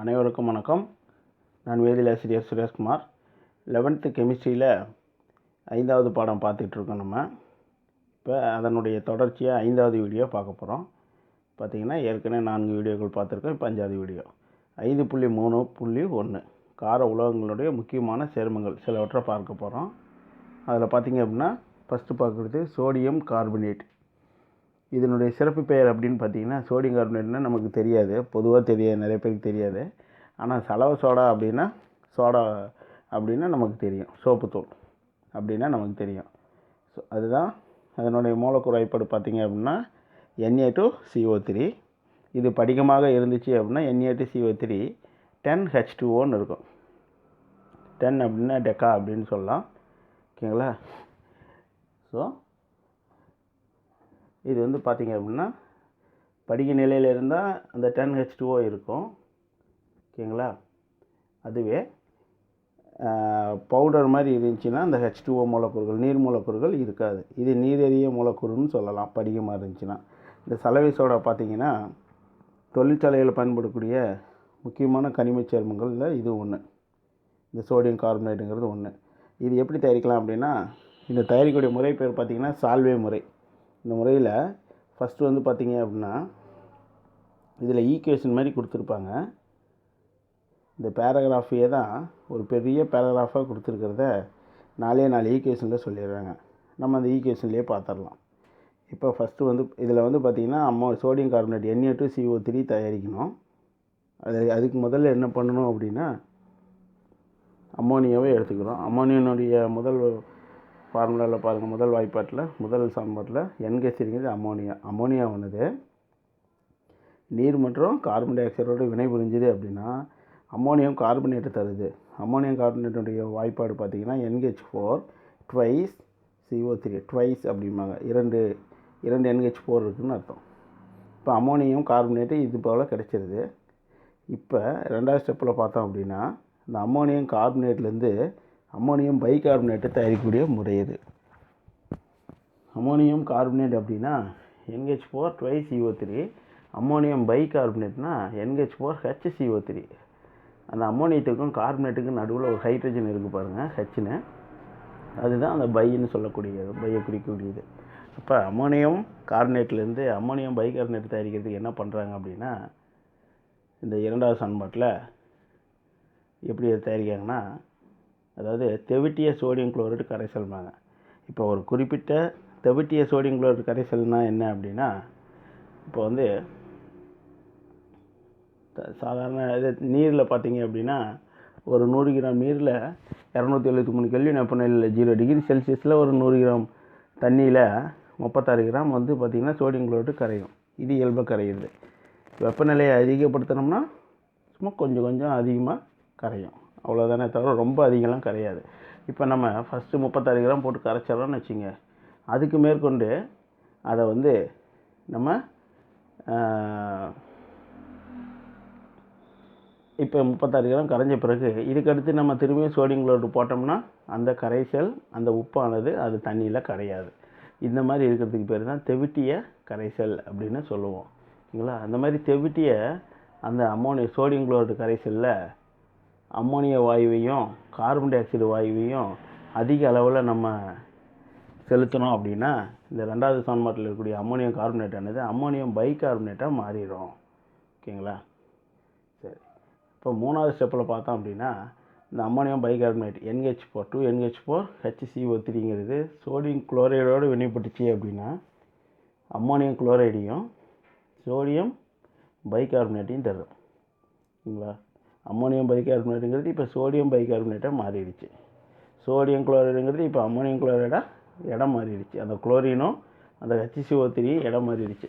அனைவருக்கும் வணக்கம். நான் வேதியில் ஆசிரியர் சுரேஷ்குமார். லெவன்த்து கெமிஸ்ட்ரியில் ஐந்தாவது பாடம் பார்த்துட்ருக்கோம் நம்ம. இப்போ அதனுடைய தொடர்ச்சியாக ஐந்தாவது வீடியோ பார்க்க போகிறோம் பார்த்தீங்கன்னா ஏற்கனவே நான்கு வீடியோக்கள் பார்த்துருக்கோம் இப்போ அஞ்சாவது வீடியோ. ஐந்து புள்ளி மூணு புள்ளி ஒன்று. கார உலோகங்களுடைய முக்கியமான சேர்மங்கள் சிலவற்றை பார்க்க போகிறோம் அதில் பார்த்தீங்க அப்படின்னா ஃபஸ்ட்டு பார்க்குறது சோடியம் கார்பனேட் இதனுடைய சிறப்பு பெயர் அப்படின்னு பார்த்தீங்கன்னா சோடியம் கார்பனேட்னா நமக்கு தெரியாது. பொதுவாக தெரியாது நிறைய பேருக்கு தெரியாது. ஆனால் சலவ சோடா அப்படின்னா சோடா அப்படின்னா நமக்கு தெரியும். சோப்புத்தூள் அப்படின்னா நமக்கு தெரியும். ஸோ அதுதான் அதனுடைய மூலக்கூறு வாய்ப்பாடு பார்த்திங்க அப்படின்னா என்ஏ டு சிஓ த்ரீ இது படிகமாக இருந்துச்சு அப்படின்னா NA two CO three ten H டூஓன்னு இருக்கும். டென் அப்படின்னா டெக்கா அப்படின்னு சொல்லலாம். ஓகேங்களா? ஸோ இது வந்து பார்த்திங்க அப்படின்னா படிக்க நிலையில் இருந்தால் அந்த டென் ஹெச் டூஓ இருக்கும். ஓகேங்களா? அதுவே பவுடர் மாதிரி இருந்துச்சுன்னா அந்த ஹெச் டூஓ மூலக்கூறுகள் நீர் மூலக்கூறுகள் இருக்காது. இது நீரெறிய மூலக்கூறுன்னு சொல்லலாம் படிகமாக இருந்துச்சுன்னா. இந்த சலவை சோடா பார்த்திங்கன்னா தொழிற்சாலையில் பயன்படக்கூடிய முக்கியமான கனிமச் சேர்மங்களில் இது ஒன்று இந்த சோடியம் கார்பனேட்டுங்கிறது ஒன்று இது எப்படி தயாரிக்கலாம் அப்படின்னா இந்த தயாரிக்கக்கூடிய முறை பேர் பார்த்திங்கன்னா சால்வே முறை. இந்த முறையில் ஃபஸ்ட்டு வந்து பார்த்திங்க அப்படின்னா இதில் ஈக்குவேஷன் மாதிரி கொடுத்துருப்பாங்க. இந்த பேராகிராஃபையே தான் ஒரு பெரிய பேராகிராஃபாக கொடுத்துருக்கிறத நாலே நாலு ஈக்குவேஷனில் சொல்லிடுறாங்க. நம்ம அந்த ஈக்குவேஷன்லேயே பார்த்துடலாம் இப்போ ஃபஸ்ட்டு வந்து இதில் வந்து பார்த்திங்கன்னா அம்மோ sodium carbonate NA two CO three தயாரிக்கணும். அது அதுக்கு முதல்ல என்ன பண்ணணும் அப்படின்னா அம்மோனியாவே எடுத்துக்கிறோம் அம்மோனியனுடைய முதல் ஃபார்முலாவில் பாருங்கள் முதல் வாய்ப்பாட்டில் முதல் சமன்பாட்டில் என்கேசிங்கிறது அம்மோனியா. அம்மோனியா வந்தது. நீர் மற்றும் கார்பன் டை ஆக்சைடோடு வினை புரிஞ்சுது அப்படின்னா அம்மோனியம் கார்பனேட்டு தருது. அம்மோனியம் கார்பனேட்டுடைய வாய்ப்பாடு பார்த்திங்கன்னா NH four twice CO three twice அப்படிம்பாங்க. இரண்டு இரண்டு என்ஹெச் ஃபோர் இருக்குதுன்னு அர்த்தம். இப்போ அம்மோனியம் கார்பனேட்டு இது போல் கிடச்சிருது. இப்போ ரெண்டாவது ஸ்டெப்பில் பார்த்தோம் அப்படின்னா இந்த அம்மோனியம் கார்பனேட்லேருந்து அம்மோனியம் பைகார்பனேட்டை தயாரிக்கக்கூடிய முறை இது. அம்மோனியம் கார்பனேட் அப்படின்னா NH four twice CO three ammonium பைகார்பனேட்னா NH four H CO three அந்த அம்மோனியத்துக்கும் கார்பனேட்டுக்கும் நடுவில் ஒரு ஹைட்ரஜன் இருக்குது பாருங்கள் ஹெச்னு அதுதான் அந்த பைன்னு சொல்லக்கூடியது பையை குறிக்கக்கூடியது. அப்போ அம்மோனியம் கார்பனேட்லேருந்து அம்மோனியம் பைகார்பனேட் தயாரிக்கிறதுக்கு என்ன பண்ணுறாங்க அப்படின்னா இந்த இரண்டாவது சன்பாட்டில் எப்படி அதை தயாரிக்காங்கன்னா அதாவது தெவிட்டிய சோடியம் குளோரைடு கரைசல்பாங்க இப்போ ஒரு குறிப்பிட்ட தெவிட்டிய சோடியம் குளோரைடு கரைசல்னால் என்ன அப்படின்னா இப்போ வந்து சாதாரண இது நீரில் பார்த்தீங்க அப்படின்னா ஒரு நூறு கிராம் நீரில் இரநூத்தி எழுபத்தி மூணு கெல்வின் வெப்பநிலையில் ஜீரோ டிகிரி செல்சியஸில் ஒரு நூறு கிராம் தண்ணியில் முப்பத்தாறு கிராம் வந்து பார்த்திங்கன்னா சோடியம் குளோரைடு கரையும். இது இயல்பாக கரையுது வெப்பநிலையை அதிகப்படுத்தினோம்னா சும்மா கொஞ்சம் கொஞ்சம் அதிகமாக கரையும். அவ்வளோதானே தவிர ரொம்ப அதிகம்லாம் கிடையாது. இப்போ நம்ம ஃபஸ்ட்டு முப்பத்தாறு கிராம் போட்டு கரைச்சிடறோம்னு வச்சுங்க. அதுக்கு மேற்கொண்டு அதை வந்து நம்ம இப்போ முப்பத்தாறு கிராம் கரைஞ்ச பிறகு இதுக்கடுத்து நம்ம திரும்பியும் சோடியம் குளோரைடு போட்டோம்னா அந்த கரைசல் அந்த உப்பானது அது தண்ணியில் கரையாது. இந்த மாதிரி இருக்கிறதுக்கு பேர் தான் தெவிட்டிய கரைசல் அப்படின்னு சொல்லுவோம். ஓகேங்களா அந்த மாதிரி தெவிட்டிய அந்த அம்மோனிய சோடியம் குளோரைடு கரைசலில் அம்மோனிய வாயுவையும் கார்பன் டை ஆக்சைடு வாயுவையும் அதிக அளவில் நம்ம செலுத்தினோம் அப்படின்னா இந்த ரெண்டாவது சமன்பாட்டில் இருக்கக்கூடிய அம்மோனியம் கார்பனேட்டானது அம்மோனியம் பைகார்பனேட்டாக மாறிடும். ஓகேங்களா? சரி. இப்போ மூணாவது ஸ்டெப்பில் பார்த்தோம் அப்படின்னா இந்த ammonium bicarbonate NH four two NH four HCO த்ரீங்கிறது sodium குளோரைடோடு வினைப்பட்டுச்சு அப்படின்னா அம்மோனியம் குளோரைடையும் சோடியம் பைகார்பனேட்டையும் தரும். ஓகேங்களா? அம்மோனியம் பைகார்பனேட்டுங்கிறது இப்போ சோடியம் பைகார்பனேட்டாக மாறிடுச்சு. சோடியம் குளோரைடுங்கிறது இப்போ அம்மோனியம் குளோரைடாக இடம் மாறிடுச்சு. அந்த குளோரினும் அந்த ஹச்சிசிஓ த்ரீ இடம் மாறிடுச்சு.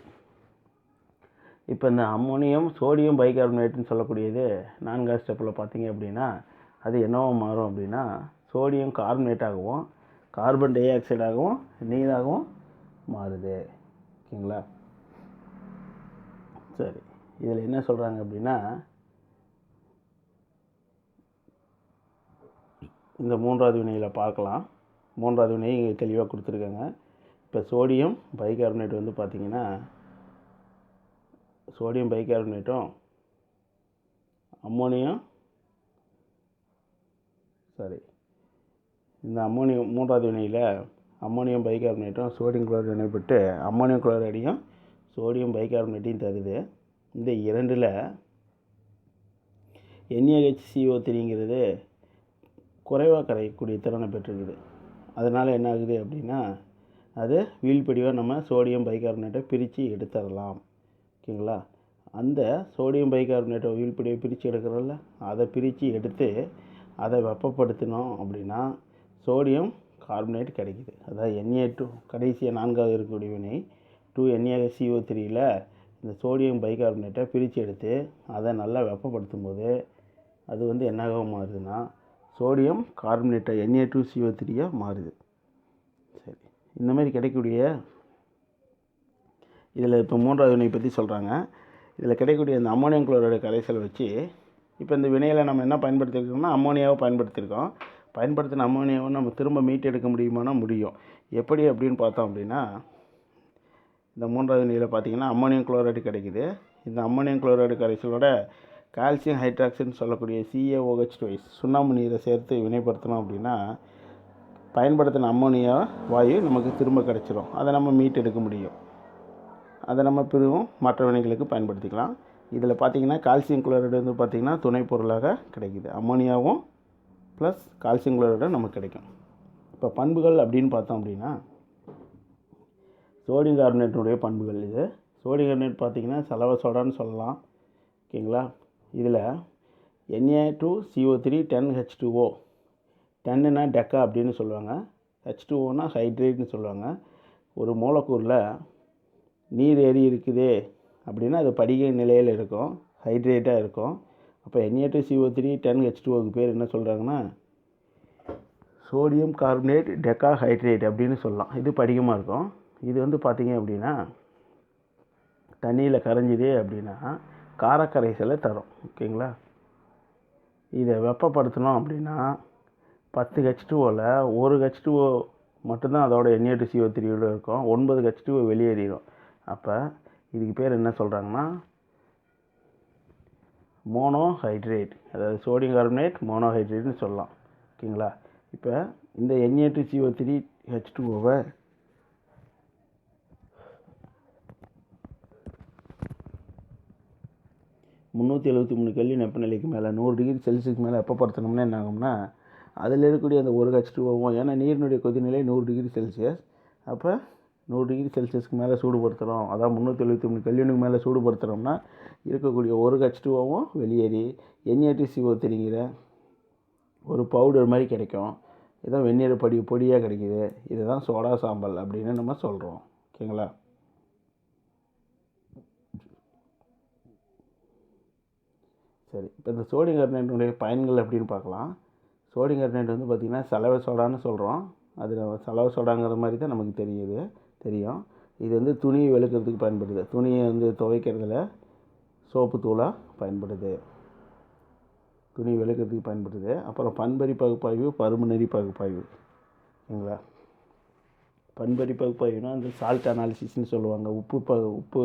இப்போ இந்த அம்மோனியம் சோடியம் பைகார்பனேட்டுன்னு சொல்லக்கூடியது நான்காவது ஸ்டெப்பில் பார்த்தீங்க அப்படின்னா அது என்னவோ மாறும் அப்படின்னா சோடியம் கார்பனேட்டாகவும் கார்பன் டை ஆக்சைடாகவும் நீராகவும் மாறுது. ஓகேங்களா? சரி. இதில் என்ன சொல்கிறாங்க அப்படின்னா இந்த மூன்றாவது வினையில் பார்க்கலாம். மூன்றாவது வினையை இங்கே தெளிவாக கொடுத்துருக்காங்க. இப்போ சோடியம் பைகார்பனேட் வந்து பார்த்திங்கன்னா சோடியம் பைகார்பனேட்டும் அம்மோனியம் சாரி இந்த அம்மோனியம் மூன்றாவது வினையில் அம்மோனியம் பைகார்பனேட்டும் சோடியம் குளோரைடு வினைப்பட்டு அம்மோனியம் குளோரைடையும் சோடியம் பைகார்பனேட்டையும் தருது. இந்த இரண்டில் NaHCO த்ரீங்கிறது குறைவாக கரையக்கூடிய திறனை பெற்றிருக்குது. அதனால் என்ன ஆகுது அப்படின்னா அது வீழ்படிவாக நம்ம சோடியம் பைகார்பனேட்டை பிரித்து எடுத்துடலாம். ஓகேங்களா? அந்த சோடியம் பைகார்பனேட்டை வீழ்படியை பிரித்து எடுக்கிறோம்ல அதை பிரித்து எடுத்து அதை வெப்பப்படுத்தினோம் அப்படின்னா சோடியம் கார்பனேட் கிடைக்குது. அதாவது என்ஏ டூ கடைசியாக நான்காவது இருக்கக்கூடிய வினை டூ NaCO த்ரீயில் இந்த சோடியம் பைகார்பனேட்டை பிரித்து எடுத்து அதை நல்லா வெப்பப்படுத்தும் போது அது வந்து என்னாகவும் மாறுதுன்னா சோடியம் கார்பனேட்டை என்ஏ டூ சிஓ த்ரீயாக மாறுது. சரி இந்த மாதிரி கிடைக்கக்கூடிய இதில் இப்போ மூன்றாவது வினை பற்றி சொல்கிறாங்க. இதில் கிடைக்கக்கூடிய இந்த அம்மோனியம் குளோரைடு கரைசலை வச்சு இப்போ இந்த வினையில் நம்ம என்ன பயன்படுத்தியிருக்கோம்னா அம்மோனியாவை பயன்படுத்தியிருக்கோம். பயன்படுத்தின அம்மோனியாவை நம்ம திரும்ப மீட்டு எடுக்க முடியுமானா முடியும். எப்படி அப்படின்னு பார்த்தோம் அப்படின்னா இந்த மூன்றாவது வினையில் பார்த்திங்கன்னா அம்மோனியம் குளோரைடு கிடைக்குது. இந்த அம்மோனியம் குளோரைடு கரைசலோட கால்சியம் ஹைட்ராக்சின்னு சொல்லக்கூடிய சிஏஓஹெச் டுவைஸ் சுண்ணாம்பு நீரை சேர்த்து வினைப்படுத்தினோம் அப்படின்னா பயன்படுத்தின அம்மோனியா வாயு நமக்கு திரும்ப கிடைச்சிரும். அதை நம்ம மீட்டெடுக்க முடியும். அதை நம்ம பிரிவும் மற்ற வினைகளுக்கு பயன்படுத்திக்கலாம். இதில் பார்த்தீங்கன்னா கால்சியம் குளோரைடு வந்து பார்த்திங்கன்னா துணை பொருளாக கிடைக்குது. அம்மோனியாவும் ப்ளஸ் கால்சியம் குளோரைடும் நமக்கு கிடைக்கும். இப்போ பண்புகள் அப்படின்னு பார்த்தோம் அப்படின்னா சோடியம் கார்பனேட்டினுடைய பண்புகள் இது. சோடியம் கார்பனேட் பார்த்தீங்கன்னா சலவ சோடான்னு சொல்லலாம். ஓகேங்களா? இதில் NA two CO three ten H two O டென்னுனா deca அப்படின்னு சொல்லுவாங்க. ஹெச் டூஓனா ஹைட்ரேட்னு சொல்லுவாங்க. ஒரு மூலக்கூறில் நீர் ஏறி இருக்குதே அப்படின்னா அது படிக நிலையில் இருக்கும். ஹைட்ரேட்டாக இருக்கும். அப்போ NA two CO three ten H டூஓக்கு பேர் என்ன சொல்கிறாங்கன்னா சோடியம் கார்பனேட் டெக்கா ஹைட்ரேட் அப்படின்னு சொல்லலாம். இது படிகமாக இருக்கும். இது வந்து பார்த்தீங்க அப்படின்னா தண்ணியில் கரைஞ்சிது அப்படின்னா காரக்கரைசலை தரும் ஓகேங்களா? இதை வெப்பப்படுத்தினோம் அப்படின்னா பத்து ஹெச் டூவில் ஒரு ஹெச் டூஓ மட்டும்தான் அதோட Na டூ CO த்ரீயோட இருக்கும். ஒன்பது ஹெச் டூஓ வெளியேறிடும். அப்போ இதுக்கு பேர் என்ன சொல்கிறாங்கன்னா மோனோஹைட்ரேட். அதாவது சோடியம் கார்பனேட் மோனோஹைட்ரேட்னு சொல்லலாம். ஓகேங்களா? இப்போ இந்த Na two CO three H டூஓவை முந்நூற்றி எழுபத்தி மூணு கெல்வின் வெப்பநிலைக்கு மேலே நூறு டிகிரி செல்சியஸ்க்கு மேலே வெப்பப்படுத்தணும்னா என்ன ஆகும்னா அதில் இருக்கக்கூடிய அந்த ஒரு ஹெச் டூஓவும் ஏன்னா நீரினுடைய கொதிநிலை நூறு டிகிரி செல்சியஸ் அப்போ நூறு டிகிரி செல்சியஸ்க்கு மேலே சூடுபடுத்துகிறோம் அதான் முந்நூற்றி எழுபத்தி மூணு கல்யூனுக்கு மேலே சூடுபடுத்துகிறோம்னா இருக்கக்கூடிய ஒரு ஹெச் டூஓவும் வெளியேறி என்ஏடிசிஓ தெரிங்கிற ஒரு பவுடர் மாதிரி கிடைக்கும். இதுதான் வெந்நீர் படி பொடியாக கிடைக்கிது. இதுதான் சோடா சாம்பல் அப்படின்னு நம்ம சொல்கிறோம் ஓகேங்களா? சரி. இப்போ இந்த சோடியம் கார்பனேட்டினுடைய பயன்கள் அப்படின்னு பார்க்கலாம். சோடியம் கார்பனேட் வந்து பார்த்திங்கன்னா சலவை சோடான்னு சொல்கிறோம் அது சலவை சோடாங்கிற மாதிரி தான் நமக்கு தெரியுது. தெரியும். இது வந்து துணியை வெளுக்கிறதுக்கு பயன்படுது. துணியை வந்து துவைக்கிறதுல சோப்பு தூளாக பயன்படுது. துணி வெளுக்கிறதுக்கு பயன்படுது. அப்புறம் பண்பறி பகுப்பாய்வு பருமநெறி பகுப்பாய்வு. சரிங்களா பண்பறி பகுப்பாய்வுனா அந்த சால்ட் அனாலிசிஸ்னு சொல்லுவாங்க. உப்பு ப உப்பு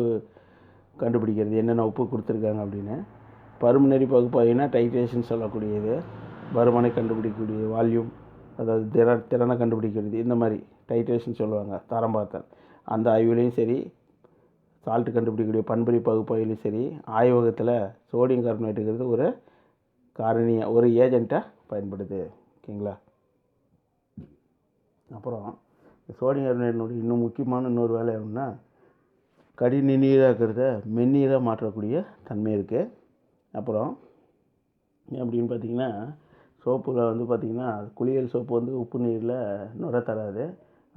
கண்டுபிடிக்கிறது. என்னென்ன உப்பு கொடுத்துருக்காங்க அப்படின்னு. பருமநெறி பகுப்பாய்னா டைட்ரேஷன் சொல்லக்கூடியது பருமனை கண்டுபிடிக்கக்கூடிய வால்யூம் அதாவது திற திறனை கண்டுபிடிக்கிறது இந்த மாதிரி டைட்ரேஷன் சொல்லுவாங்க தரம் பார்த்தல் அந்த ஆய்வுலேயும் சரி சால்ட்டு கண்டுபிடிக்கக்கூடிய பண்பறி பகுப்பாய்வுலையும் சரி ஆய்வகத்தில் சோடியம் கார்பனேட்டுங்கிறது ஒரு காரணியாக ஒரு ஏஜெண்ட்டாக பயன்படுது ஓகேங்களா? அப்புறம் சோடியம் கார்பனேட்டினுடைய இன்னும் முக்கியமான இன்னொரு வேலை என்னன்னா கடின நீராக்கிறத மென்னீராக மாற்றக்கூடிய தன்மை இருக்குது அப்புறம் அப்படின்னு பார்த்தீங்கன்னா சோப்பில் வந்து பார்த்திங்கன்னா குளியல் சோப்பு வந்து உப்பு நீரில் நுர தராது.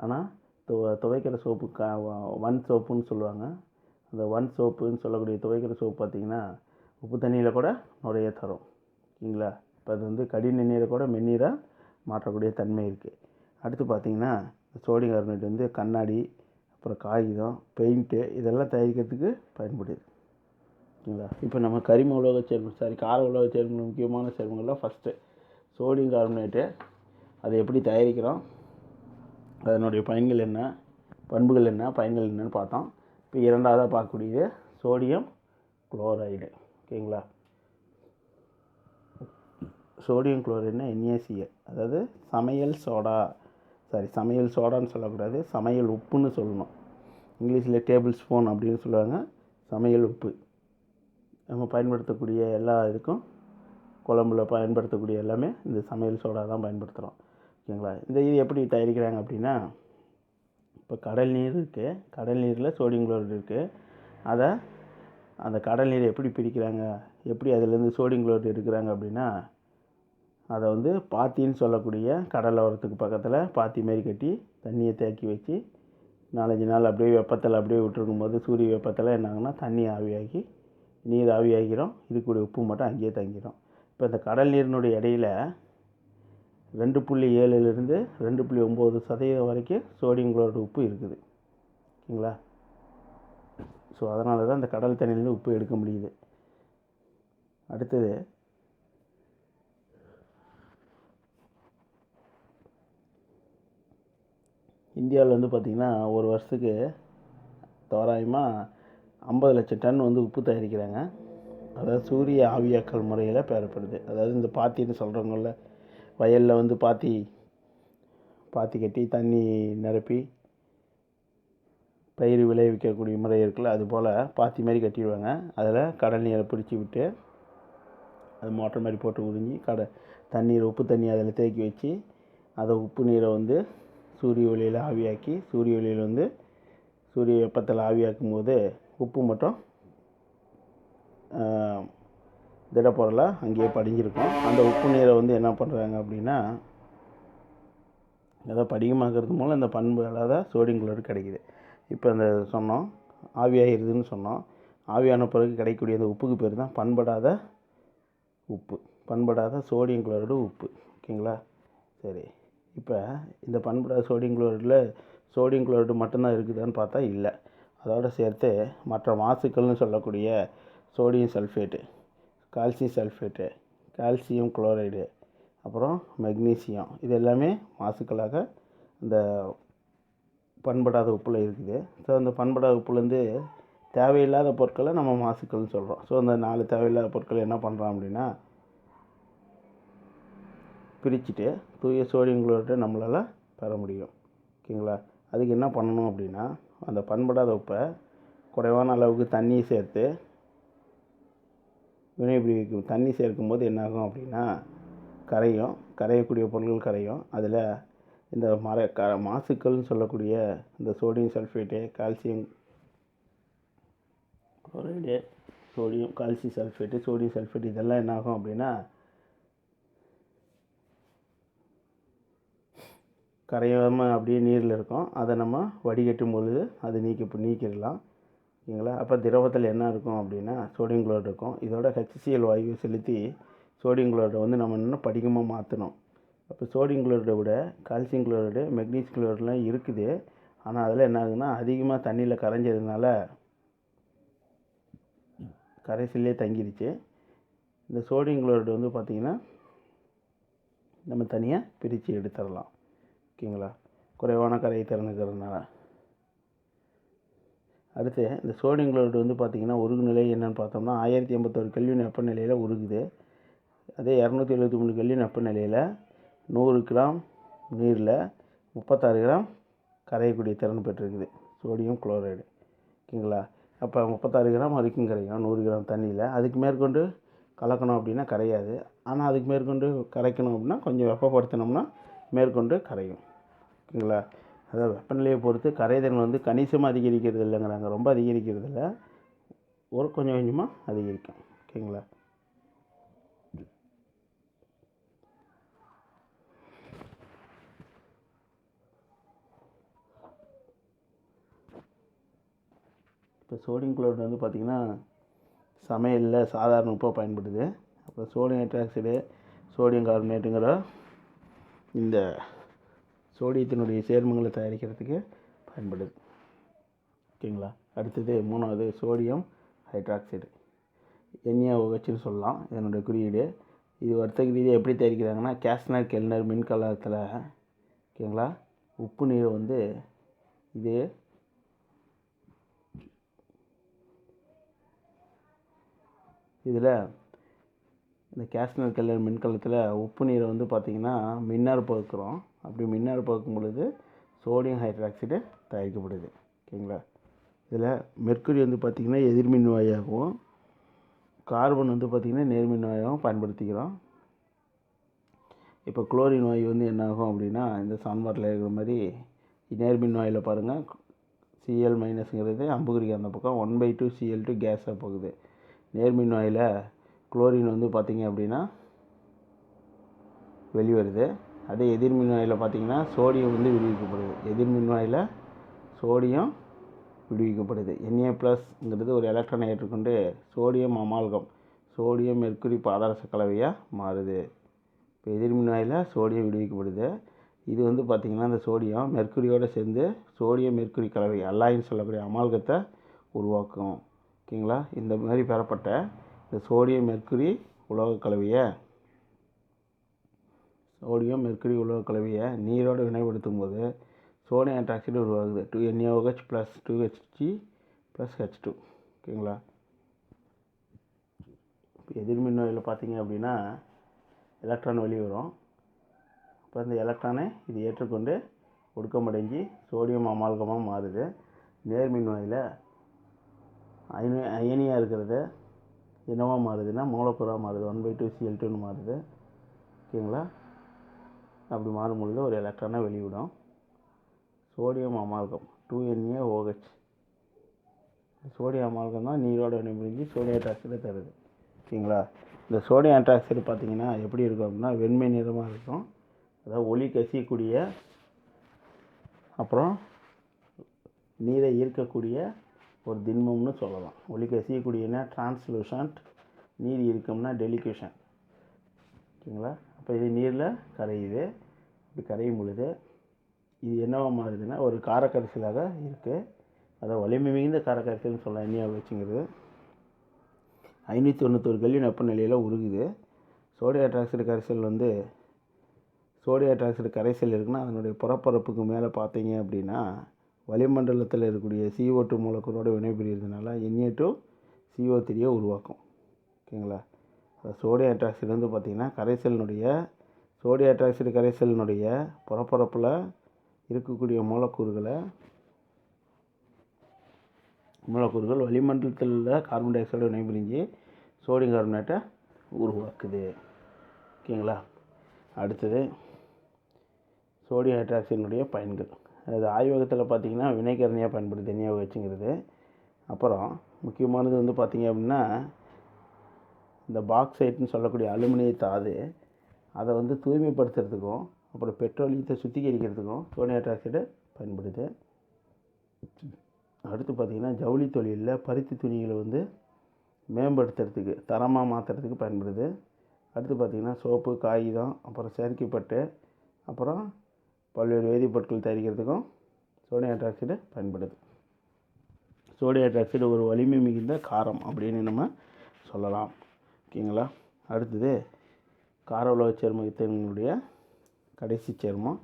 ஆனால் துவ துவைக்கிற சோப்பு க ஒன் சோப்புன்னு சொல்லுவாங்க. அந்த ஒன் சோப்புன்னு சொல்லக்கூடிய துவைக்கிற சோப்பு பார்த்திங்கன்னா உப்பு தண்ணியில் கூட நுரைய தரும். ஓகேங்களா இப்போ அது வந்து கடின நீரை கூட மென்னீராக மாற்றக்கூடிய தன்மை இருக்குது அடுத்து பார்த்திங்கன்னா சோடியம் கார்பனேட் வந்து கண்ணாடி அப்புறம் காகிதம் பெயிண்ட்டு இதெல்லாம் தயாரிக்கிறதுக்கு பயன்படுது. ஓகேங்களா இப்போ நம்ம கரிம உலோக சேர்மம் சாரி கார உலோக சேர்மங்கள் முக்கியமான சேர்மங்கள்லாம் ஃபஸ்ட்டு சோடியம் கார்பனேட்டு அதை எப்படி தயாரிக்கிறோம்? அதனுடைய பயன்கள் என்ன? பண்புகள் என்ன? பயன்கள் என்னன்னு பார்த்தோம். இப்போ இரண்டாவதாக பார்க்கக்கூடியது சோடியம் குளோரைடு ஓகேங்களா? சோடியம் குளோரைடுனா என்ஏசிஎல் அதாவது சமையல் சோடா சாரி சமையல் சோடான்னு சொல்லக்கூடாது சமையல் உப்புன்னு சொல்லணும். இங்கிலீஷில் டேபிள் ஸ்பூன் அப்படின்னு சொல்லுவாங்க சமையல் உப்பு. நம்ம பயன்படுத்தக்கூடிய எல்லா இதுக்கும் குழம்புல பயன்படுத்தக்கூடிய எல்லாமே இந்த சமையல் சோடா தான் பயன்படுத்துகிறோம் ஓகேங்களா? இந்த இது எப்படி தயாரிக்கிறாங்க அப்படின்னா இப்போ கடல் நீர் இருக்குது கடல் நீரில் சோடியம் குளோரைடு இருக்குது அதை அந்த கடல் நீரை எப்படி பிரிக்கிறாங்க? எப்படி அதுலேருந்து சோடியம் குளோரைடு எடுக்கிறாங்க அப்படின்னா அதை வந்து பாத்தின்னு சொல்லக்கூடிய கடல் ஓரத்துக்கு பக்கத்தில் பாத்தி மாரி கட்டி தண்ணியை தேக்கி வச்சு நாலஞ்சு நாள் அப்படியே வெப்பத்தில் அப்படியே விட்டுருக்கும் போது சூரிய வெப்பத்தில் என்னாங்கன்னா தண்ணி ஆவியாகி நீர் ஆவியாகிறோம் இருக்கக்கூடிய உப்பு மட்டும் அங்கேயே தங்கிடும் இப்போ இந்த கடல் நீரினுடைய இடையில ரெண்டு புள்ளி ஏழுலேருந்து ரெண்டு புள்ளி ஒம்பது சதவீதம் வரைக்கும் சோடியம் குளோரைடு உப்பு இருக்குது. ஓகேங்களா? ஸோ அதனால தான் இந்த கடல் தண்ணியிலேருந்து உப்பு எடுக்க முடியுது. அடுத்தது இந்தியாவில் வந்து பார்த்திங்கன்னா ஒரு வருஷத்துக்கு தோராயமாக ஐம்பது லட்சம் டன் வந்து உப்பு தயாரிக்கிறாங்க. அதாவது சூரிய ஆவியாக்கல் முறையில் பெறப்படுது. அதாவது இந்த பாத்தின்னு சொல்கிறவங்கள வயலில் வந்து பாத்தி பாத்தி கட்டி தண்ணி நிரப்பி பயிர் விளைவிக்கக்கூடிய முறை இருக்குல்ல அது போல் பாத்தி மாதிரி கட்டிடுவாங்க. அதில் கடல் நீரை பிடிச்சி விட்டு அது மோட்டர் மாதிரி போட்டு உறிஞ்சி கடை தண்ணீர் உப்பு தண்ணி அதில் தேக்கி வச்சு அதை உப்பு நீரை வந்து சூரிய ஒளியில் ஆவியாக்கி சூரிய ஒளியில் வந்து சூரிய வெப்பத்தில் ஆவியாக்கும் போது உப்பு மட்டும் திடப்பொருளாக அங்கேயே படிஞ்சிருக்கும். அந்த உப்பு நீரை வந்து என்ன பண்ணுறாங்க அப்படின்னா அதை படிகமாக்குறது மூலம் இந்த பண்பு அல்லாத சோடியம் குளோரைடு கிடைக்குது. இப்போ இந்த சொன்னோம் ஆவியாகிருதுன்னு சொன்னோம். ஆவியான பிறகு கிடைக்கக்கூடிய அந்த உப்புக்கு பேர் தான் பண்படாத உப்பு. பண்படாத சோடியம் குளோரைடு உப்பு. ஓகேங்களா? சரி. இப்போ இந்த பண்படாத சோடியம் குளோரைடில் சோடியம் குளோரைடு மட்டும்தான் இருக்குதான்னு பார்த்தா இல்லை. அதோடு சேர்த்து மற்ற மாசுக்கள்னு சொல்லக்கூடிய sodium sulphate calcium sulphate calcium chloride அப்புறம் மெக்னீசியம் இது எல்லாமே மாசுக்களாக இந்த பண்படாத உப்பில் இருக்குது. ஸோ அந்த பண்படாத உப்புலேருந்து தேவையில்லாத பொருட்களை நம்ம மாசுக்கள்னு சொல்கிறோம் ஸோ அந்த நாலு தேவையில்லாத பொருட்களை என்ன பண்ணுறோம் அப்படின்னா பிரிச்சுட்டு தூய சோடியம் குளோரைட்டை நம்மளால் பெற முடியும். ஓகேங்களா? அதுக்கு என்ன பண்ணணும் அப்படின்னா அந்த பண்படாத உப்பை குறைவான அளவுக்கு தண்ணி சேர்த்து வினைபுரிவிக்கும் தண்ணி சேர்க்கும்போது என்னாகும் அப்படின்னா கரையும் கரையக்கூடிய பொருட்கள் கரையும். அதில் இந்த மர க மாசுக்கள்னு சொல்லக்கூடிய இந்த sodium sulphate calcium chloride sodium calcium sulphate sodium sulphate இதெல்லாம் என்னாகும் அப்படின்னா கரையாமல் அப்படியே நீரில் இருக்கும். அதை நம்ம வடிகட்டும் பொழுது அது நீக்கி நீக்கிடலாம். ஓகேங்களா? அப்போ திரவத்தில் என்ன இருக்கும் அப்படின்னா சோடியம் குளோரைடு இருக்கும். இதோட ஹெச்சிஎல் வாயு செலுத்தி சோடியம் குளோரைடை வந்து நம்ம இன்னும் படிகமாக மாற்றணும் அப்போ சோடியம் குளோரைடை விட கால்சியம் குளோரைடு மெக்னீஸ் குளோரைடுலாம் இருக்குது. ஆனால் அதில் என்ன ஆகுதுன்னா அதிகமாக தண்ணியில் கரைஞ்சதுனால கரைசல்லே தங்கிடுச்சு இந்த சோடியம் குளோரைடு வந்து பார்த்திங்கன்னா நம்ம தனியாக பிரித்து எடுத்துடலாம். ஓகேங்களா குறைவான கரையை திறந்துக்கிறதுனால அடுத்து இந்த சோடியம் குளோரைடு வந்து பார்த்திங்கன்னா உருகு நிலை என்னென்னு பார்த்தோம்னா ஆயிரத்தி எண்பத்தோரு கல்வியின் வெப்பநிலையில் உருகுது. அதே இரநூத்தி எழுபத்தி மூணு கல்வியின் வெப்பநிலையில் நூறு கிராம் நீரில் முப்பத்தாறு கிராம் கரையக்கூடிய திறன் பெற்றிருக்குது. Sodium chloride. ஓகேங்களா? அப்போ முப்பத்தாறு கிராம் வரைக்கும் கரையும் நூறு கிராம் தண்ணியில். அதுக்கு மேற்கொண்டு கலக்கணும் அப்படின்னா கரையாது. ஆனால் அதுக்கு மேற்கொண்டு கரைக்கணும் அப்படின்னா கொஞ்சம் வெப்பப்படுத்தினோம்னா மேற்கொண்டு கரையும். ஓகேங்களா அதாவது வெப்பநிலையை பொறுத்து கரைதிறன் வந்து கணிசமாக அதிகரிக்கிறது இல்லைங்கிறாங்க. ரொம்ப அதிகரிக்கிறது இல்லை. ஒரு கொஞ்சம் கொஞ்சமாக அதிகரிக்கும். ஓகேங்களா? இப்போ சோடியம் குளோரைட் வந்து பார்த்திங்கன்னா சமையலில் சாதாரண உப்பாக பயன்படுது அப்புறம் சோடியம் ஹைட்ராக்சைடு சோடியம் கார்பனேட்டுங்கிற இந்த சோடியத்தினுடைய சேர்மங்களை தயாரிக்கிறதுக்கு பயன்படுது. ஓகேங்களா? அடுத்தது மூணாவது சோடியம் ஹைட்ராக்சைடு. என்ஏஓஹெச்னு சொல்லலாம் இதனுடைய குறியீடு. இது வர்த்தக ரீதியாக எப்படி தயாரிக்கிறாங்கன்னா கேஸ்னர் கெல்னர் மின்கலத்தில் ஓகேங்களா? உப்பு நீரை வந்து இது இதில் இந்த கேஸ்டனல் கல்லர் மின்கலத்தில் உப்பு நீரை வந்து பார்த்திங்கன்னா மின்னார் பகுக்கிறோம். அப்படி மின்னார் பார்க்கும் பொழுது சோடியம் ஹைட்ராக்சைடு தயாரிக்கப்படுது. ஓகேங்களா? இதில் மெர்க்குரி வந்து பார்த்திங்கன்னா எதிர்மின் வாயாகவும் கார்பன் வந்து பார்த்திங்கன்னா நேர்மின் வாயாகவும் பயன்படுத்திக்கிறோம். இப்போ குளோரின் வாயு வந்து என்னாகும் அப்படின்னா இந்த சான்பாட்டில் இருக்கிற மாதிரி நேர்மின் வாயில் பாருங்கள் சிஎல் மைனஸ்ங்கிறது அம்புகுறிக்கு அந்த பக்கம் one by two CL two கேஸாக போகுது. நேர்மின் வாயில் குளோரின் வந்து பார்த்திங்க அப்படின்னா வெளிவருது. அதே எதிர்மின் வாயில் பார்த்திங்கன்னா சோடியம் வந்து விடுவிக்கப்படுது. எதிர்மின்வாயில் சோடியம் விடுவிக்கப்படுது. என்ஏ ப்ளஸ்ங்கிறது ஒரு எலக்ட்ரானை ஏற்றுக்கொண்டு சோடியம் அமால்கம் சோடியம் மெர்க்குரி பாதரச கலவையாக மாறுது. இப்போ எதிர்மின்வாயில் சோடியம் விடுவிக்கப்படுது. இது வந்து பார்த்திங்கன்னா இந்த சோடியம் மெர்க்குரியோடு சேர்ந்து சோடியம் மெர்க்குரி கலவை அல்லாயின்னு சொல்லக்கூடிய அமால்கத்தை உருவாக்கும். ஓகேங்களா? இந்த மாதிரி பெறப்பட்ட இந்த சோடியம் மெர்க்குரி உலோக கலவையை சோடியம் மெர்க்குரி உலோக கலவையை நீரோடு வினைப்படுத்தும் போது சோடியம் ஹைட்ராக்சைடு உருவாகுது. Two NAOH plus two HG plus H two ஓகேங்களா? இப்போ எதிர்மின் நோயில் பார்த்தீங்க அப்படின்னா எலக்ட்ரான் வெளியே வரும். அப்போ இந்த எலக்ட்ரானை இது ஏற்றுக்கொண்டு ஒடுக்கமடைஞ்சு சோடியம் அமால்கமாக மாறுது. நேர்மின் வாயில் அயனி அயனியாக இருக்கிறது என்னவாக மாறுதுன்னா மூலப்பொருளாக மாறுது. ஒன் பை டூ சிஎல் டூன்னு மாறுது. ஓகேங்களா? அப்படி மாறும் பொழுது ஒரு எலக்ட்ரானை வெளிவிடும். Sodium amalgam two NA OH sodium amalgam தான் நீரோட வினைபுரிஞ்சு சோடியம் டாக்சைடை தருது. ஓகேங்களா இந்த சோடியம் ஹைட்ராக்சைடு பார்த்தீங்கன்னா எப்படி இருக்கும் அப்படின்னா வெண்மை நிறமாக இருக்கும். அதாவது ஒளி கசியக்கூடிய அப்புறம் நீரை ஈர்க்கக்கூடிய ஒரு திண்மம்னு சொல்லலாம். ஒளி கசியக்கூடியனா டிரான்ஸ்லூஷன்ட் நீர் ஈர்க்கம்னா டெலிகேஷன் ஓகேங்களா இப்போ இது நீரில் கரையுது. இப்படி கரையும் பொழுது இது என்னவாக மாறுதுன்னா ஒரு காரக்கரிசலாக இருக்குது அதை வலிமை மிகுந்த காரக்கரிசல்னு சொல்லலாம். எண்ணெயை வச்சுங்கிறது. ஐநூற்றி தொண்ணூத்தொரு கல்வி வெப்பநிலையில் உருகுது. சோடியம் ஹைட்ராக்சைடு கரைசல் வந்து சோடியம் ஹைட்ராக்சைடு கரைசல் இருக்குன்னா அதனுடைய புறப்பரப்புக்கு மேலே பார்த்தீங்க அப்படின்னா வளிமண்டலத்தில் இருக்கக்கூடிய சிஓ டூ மூலக்கூறோட வினைபுரியறதுனால என்ஏ டூ சிஓ த்ரீயை உருவாக்கும். ஓகேங்களா? அந்த சோடியம் ஹைட்ராக்சைடு வந்து பார்த்திங்கன்னா கரைசலினுடைய சோடியம் ஹைட்ராக்சைடு கரைசலினுடைய புறப்பரப்பில் இருக்கக்கூடிய மூலக்கூறுகளை மூலக்கூறுகள் வளிமண்டலத்தில் உள்ள கார்பன் டை ஆக்சைடு வினைபுரிஞ்சு சோடியம் கார்பனேட்டை உருவாக்குது. ஓகேங்களா? அடுத்தது சோடியம் ஹைட்ராக்சைடினுடைய பயன்கள். அது ஆய்வகத்தில் பார்த்திங்கன்னா வினைகரணியாக பயன்படுது வச்சுங்கிறது. அப்புறம் முக்கியமானது வந்து பார்த்திங்க அப்படின்னா இந்த பாக்ஸைட்னு சொல்லக்கூடிய அலுமினிய தாது அதை வந்து தூய்மைப்படுத்துறதுக்கும் அப்புறம் பெட்ரோலியத்தை சுத்திகரிக்கிறதுக்கும் சோடியம் ஹைட்ராக்சைடு பயன்படுது. அடுத்து பார்த்திங்கன்னா ஜவுளி தொழிலில் பருத்தி துணிகளை வந்து மேம்படுத்துறதுக்கு தரமாக மாற்றுறதுக்கு பயன்படுது. அடுத்து பார்த்திங்கன்னா சோப்பு காகிதம் அப்புறம் செயற்கைப்பட்டு அப்புறம் பல்வேறு வேதிப்பொருட்கள் தயாரிக்கிறதுக்கும் சோடியம் ஹைட்ராக்சைடு பயன்படுது. சோடியம் ஹைட்ராக்சைடு ஒரு வலிமை மிகுந்த காரம் அப்படின்னு நம்ம சொல்லலாம். ஓகேங்களா? அடுத்தது கார உலோகச் சேர்மத்தினுடைய கடைசி சேர்மம்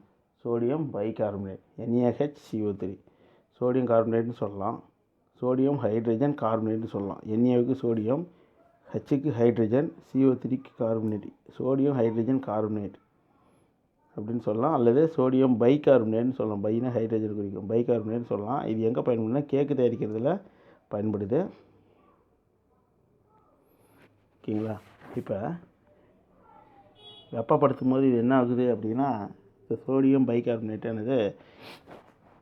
sodium bicarbonate NAH CO three sodium கார்பனேட்னு சொல்லலாம். சோடியம் ஹைட்ரஜன் கார்பனேட்னு சொல்லலாம். என்ஏவுக்கு சோடியம் ஹெச்சுக்கு ஹைட்ரஜன் சிஓ த்ரீக்கு கார்பனேட் சோடியம் ஹைட்ரஜன் கார்பனேட் அப்படின்னு சொல்லலாம். அல்லது சோடியம் பைகார்பனேட்னு சொல்லலாம். பைனா ஹைட்ரஜன் குறிக்கும் பைகார்பனேட்னு சொல்லலாம். இது எங்கே பயன்படுதுன்னா கேக்கு தயாரிக்கிறதுல பயன்படுது. ஓகேங்களா? இப்போ வெப்பப்படுத்தும் போது இது என்ன ஆகுது அப்படின்னா இந்த சோடியம் பைகார்பனேட்டானது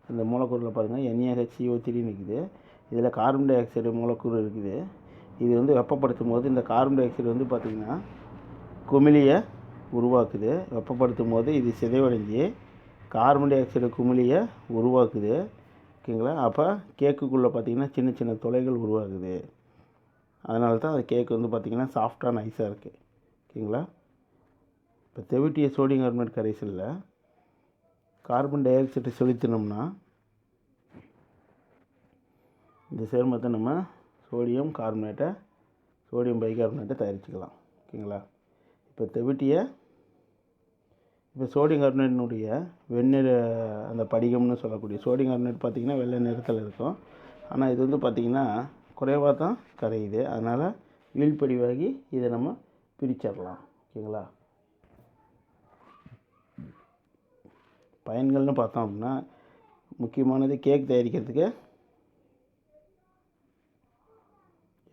அந்த மூலக்கூறில் பாருங்கள் என்ஏஹெச்சிஓ த்ரீ த்ரீன்னு இருக்குது இதில் கார்பன் டை ஆக்சைடு மூலக்கூறு இருக்குது. இது வந்து வெப்பப்படுத்தும் போது இந்த கார்பன் டை ஆக்சைடு வந்து பார்த்திங்கன்னா குமிழியை உருவாக்குது. வெப்பப்படுத்தும் போது இது சிதைவடைஞ்சு கார்பன் டை ஆக்சைடு குமிழியை உருவாக்குது. ஓகேங்களா? அப்போ கேக்குக்குள்ளே பார்த்திங்கன்னா சின்ன சின்ன துளைகள் உருவாகுது. அதனால தான் அந்த கேக் வந்து பார்த்திங்கன்னா சாஃப்டாக ஐஸாக இருக்குது ஓகேங்களா? இப்போ தெவிட்டிய சோடியம் கார்பனேட் கரைசலில் கார்பன் டை ஆக்சைடை செலுத்தினோம்னா இந்த சேர்மத்தை நம்ம சோடியம் கார்பனேட்டை சோடியம் பைகார்பனேட்டை தயாரிச்சுக்கலாம். ஓகேங்களா? இப்போ தெவிட்டிய இப்போ சோடியம் கார்பனேட்டினுடைய வெண்ணிற அந்த படிகம்னு சொல்லக்கூடிய சோடியம் கார்பனேட் பார்த்திங்கன்னா வெள்ளை நிறத்தில் இருக்கும். ஆனால் இது வந்து பார்த்திங்கன்னா குறைவாக தான் கரையுது. அதனால் வீழ்படிவாகி இதை நம்ம பிரிச்சிடலாம். ஓகேங்களா? பயன்கள்னு பார்த்தோம் அப்படின்னா முக்கியமானது கேக் தயாரிக்கிறதுக்கு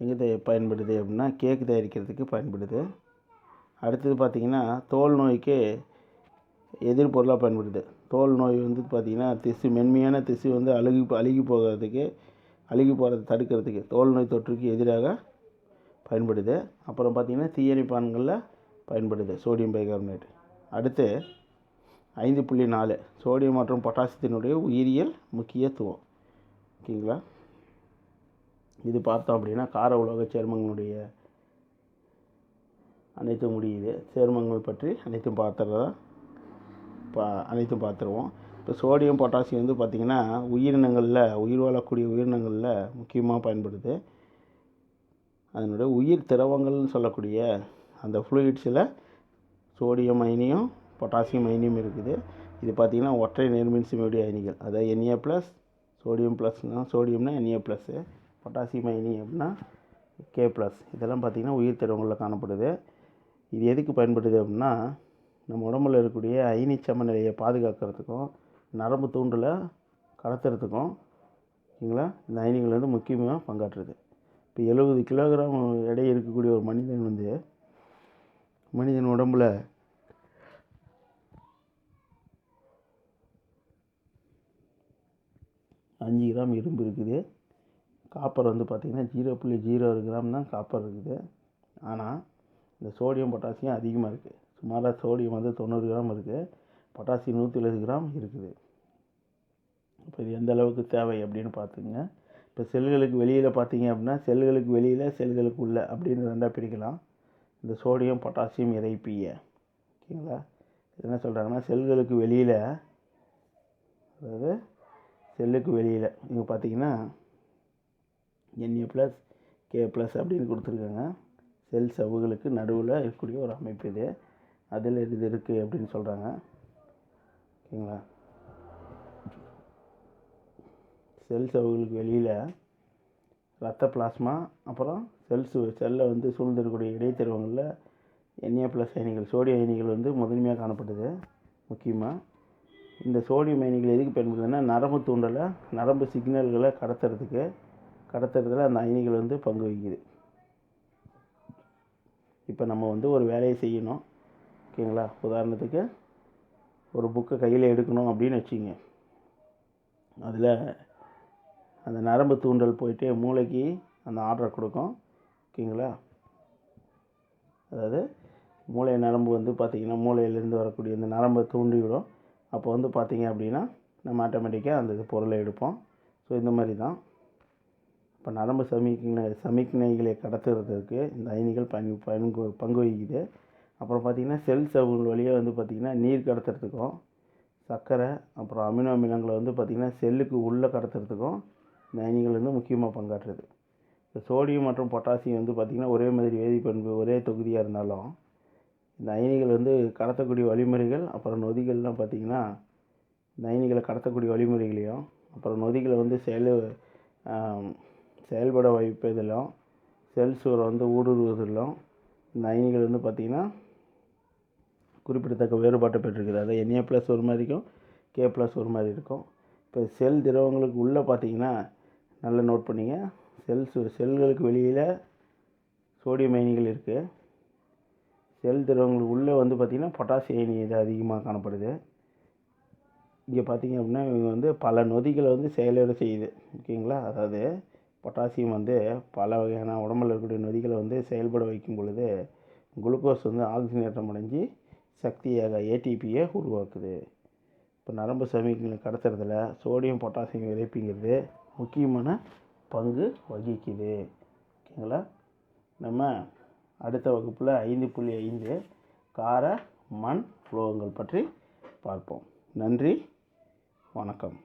எங்கே பயன்படுது அப்படின்னா கேக் தயாரிக்கிறதுக்கு பயன்படுது. அடுத்தது பார்த்திங்கன்னா தோல் நோய்க்கு எதிர்பொருளாக பயன்படுது. தோல் நோய் வந்து பார்த்திங்கன்னா திசு மென்மையான திசு வந்து அழுகி அழுகி போகிறதுக்கு அழுகி போகிறத தடுக்கிறதுக்கு தோல் நோய் தொற்றுக்கு எதிராக பயன்படுது. அப்புறம் பார்த்திங்கன்னா தீயணைப்பான்களில் பயன்படுது சோடியம் பைகார்பனேட் அடுத்து ஐந்து புள்ளி நாலு சோடியம் மற்றும் பொட்டாசியத்தினுடைய உயிரியல் முக்கியத்துவம். ஓகேங்களா? இது பார்த்தோம் அப்படின்னா கார உலோக சேர்மங்களுடைய அனைத்தும் முடியுது. சேர்மங்கள் பற்றி அனைத்தும் பார்த்துறதா பா அனைத்தும் பார்த்துருவோம். இப்போ சோடியம் பொட்டாசியம் வந்து பார்த்திங்கன்னா உயிரினங்களில் உயிர் வாழக்கூடிய உயிரினங்களில் முக்கியமாக பயன்படுது. அதனுடைய உயிர் திரவங்கள்னு சொல்லக்கூடிய அந்த ஃப்ளூயிட்ஸில் சோடியம் அயனியும் பொட்டாசியம் அயனியும் இருக்குது. இது பார்த்திங்கன்னா ஒற்றை நேர்மின்சுமையுடைய அயனிகள். அதாவது என்ஏ ப்ளஸ் சோடியம் ப்ளஸ்னால் சோடியம்னா என்ஏ ப்ளஸ்ஸு பொட்டாசியம் அயனி அப்படின்னா கே ப்ளஸ் இதெல்லாம் பார்த்திங்கன்னா உயிர் திரவங்களில் காணப்படுது. இது எதுக்கு பயன்படுது அப்படின்னா நம்ம உடம்புல இருக்கக்கூடிய அயனி சமநிலையை பாதுகாக்கிறதுக்கும் நரம்பு தூண்டலை கடத்துறதுக்கும் ஓகேங்களா இந்த அயனிகள் வந்து முக்கியமாக பங்காற்றுது. இப்போ எழுபது கிலோகிராம் எடை இருக்கக்கூடிய ஒரு மனிதன் வந்து மனிதன் உடம்புல அஞ்சு கிராம் இரும்பு இருக்குது. காப்பர் வந்து பார்த்திங்கன்னா ஜீரோ புள்ளி ஜீரோ ஒரு கிராம் தான் காப்பர் இருக்குது. ஆனால் இந்த சோடியம் பொட்டாசியம் அதிகமாக இருக்குது. சுமாராக சோடியம் வந்து தொண்ணூறு கிராம் இருக்குது. பொட்டாசியம் நூற்றி எழுபது கிராம் இருக்குது. இப்போ இது எந்த அளவுக்கு தேவை அப்படின்னு பார்த்துங்க. இப்போ செல்களுக்கு வெளியில் பார்த்தீங்க அப்படின்னா செல்களுக்கு வெளியில் செல்களுக்கு உள்ள அப்படின்னு ரெண்டாக பிரிக்கலாம். இந்த சோடியம் பொட்டாசியம் இறைப்பிய ஓகேங்களா? என்ன சொல்கிறாங்கன்னா செல்களுக்கு வெளியில் அதாவது செல்லுக்கு வெளியில் இங்கே பார்த்தீங்கன்னா என்ஏ ப்ளஸ் கே ப்ளஸ் அப்படின்னு கொடுத்துருக்காங்க. செல் சவ்வுகளுக்கு நடுவில் இருக்கக்கூடிய ஒரு அமைப்பு இது. அதில் இது இருக்குது அப்படின்னு சொல்கிறாங்க ஓகேங்களா செல்ஸ் அவங்களுக்கு வெளியில் ரத்த பிளாஸ்மா அப்புறம் செல்ஸ் செல்லை வந்து சூழ்ந்திருக்கக்கூடிய இடைத்தருவங்களில் என்ஏ ப்ளஸ் அயனிகள் சோடிய அயனிகள் வந்து முதன்மையாக காணப்படுது முக்கியமாக இந்த சோடியம் அயனிகள் எதுக்கு பயன்படுதுன்னா நரம்பு தூண்டலை நரம்பு சிக்னல்களை கடத்துறதுக்கு கடத்துறதுல அந்த அயனிகள் வந்து பங்கு வகிக்குது. இப்போ நம்ம வந்து ஒரு வேலையை செய்யணும். ஓகேங்களா? உதாரணத்துக்கு ஒரு புக்கை கையில் எடுக்கணும் அப்படின்னு வச்சுங்க. அதில் அந்த நரம்பு தூண்டல் போயிட்டு மூளைக்கு அந்த ஆர்டரை கொடுக்கும். ஓகேங்களா? அதாவது மூளை நரம்பு வந்து பார்த்திங்கன்னா மூளையிலேருந்து வரக்கூடிய இந்த நரம்பை தூண்டிவிடும். அப்போ வந்து பார்த்திங்க அப்படின்னா நம்ம ஆட்டோமேட்டிக்காக அந்த பொருளை எடுப்போம். ஸோ இந்த மாதிரி தான். இப்போ நரம்பு சமிக்ஞை சமிக்ஞைகளை கடத்துறதுக்கு இந்த அயனிகள் பயன் பங்கு பங்கு வகிக்குது. அப்புறம் பார்த்திங்கன்னா செல் சவுகள் வழியாக வந்து பார்த்திங்கன்னா நீர் கடத்துறதுக்கும் சர்க்கரை அப்புறம் அமினோ அமிலங்களை வந்து பார்த்திங்கன்னா செல்லுக்கு உள்ளே கடத்துறதுக்கும் இந்த அயனிகள் வந்து முக்கியமாக பங்காற்றுது. இப்போ சோடியம் மற்றும் பொட்டாசியம் வந்து பார்த்திங்கன்னா ஒரே மாதிரி வேதிப்பண்பு ஒரே தொகுதியாக இருந்தாலும் இந்த அயனிகள் வந்து கடத்தக்கூடிய வழிமுறைகள் அப்புறம் நொதிகள்லாம் பார்த்திங்கன்னா இந்த அயனிகளை கடத்தக்கூடிய வழிமுறைகளையும் அப்புறம் நொதிகளை வந்து செயல் செயல்பட வைப்பதிலும் செல் சுவரை வந்து ஊடுருவதிலும் இந்த அயனிகள் வந்து பார்த்திங்கன்னா குறிப்பிடத்தக்க வேறுபாட்டை பெற்றிருக்குது. அதாவது என்ஏ ப்ளஸ் ஒரு மாதிரி இருக்கும் கே ப்ளஸ் ஒரு மாதிரி இருக்கும். இப்போ செல் திரவங்களுக்கு உள்ளே பார்த்தீங்கன்னா நல்லா நோட் பண்ணிங்க. செல்ஸ் செல்களுக்கு வெளியில் சோடியம் அயனிகள் இருக்குது செல் திரவங்களுக்கு உள்ளே வந்து பார்த்திங்கன்னா பொட்டாசியம் அயனி இது அதிகமாக காணப்படுது. இங்கே பார்த்தீங்க அப்படின்னா இவங்க வந்து பல நொதிகளை வந்து செயலிழ செய்யுது. ஓகேங்களா? அதாவது பொட்டாசியம் வந்து பல வகையான உடம்பில் இருக்கக்கூடிய நொதிகளை வந்து செயல்பட வைக்கும் பொழுது குளுக்கோஸ் வந்து ஆக்சிஜனேற்றம் அடைஞ்சு சக்தியாக ஏடிபியை உருவாக்குது. இப்போ நரம்பு சமிக்ஞை கடத்துறதுல சோடியம் பொட்டாசியம் இறைப்பிங்கிறது முக்கியமான பங்கு வகிக்குது. ஓகேங்களா? நம்ம அடுத்த வகுப்பில் ஐந்து புள்ளி ஐந்து கார மண் உலோகங்கள் பற்றி பார்ப்போம். நன்றி. வணக்கம்.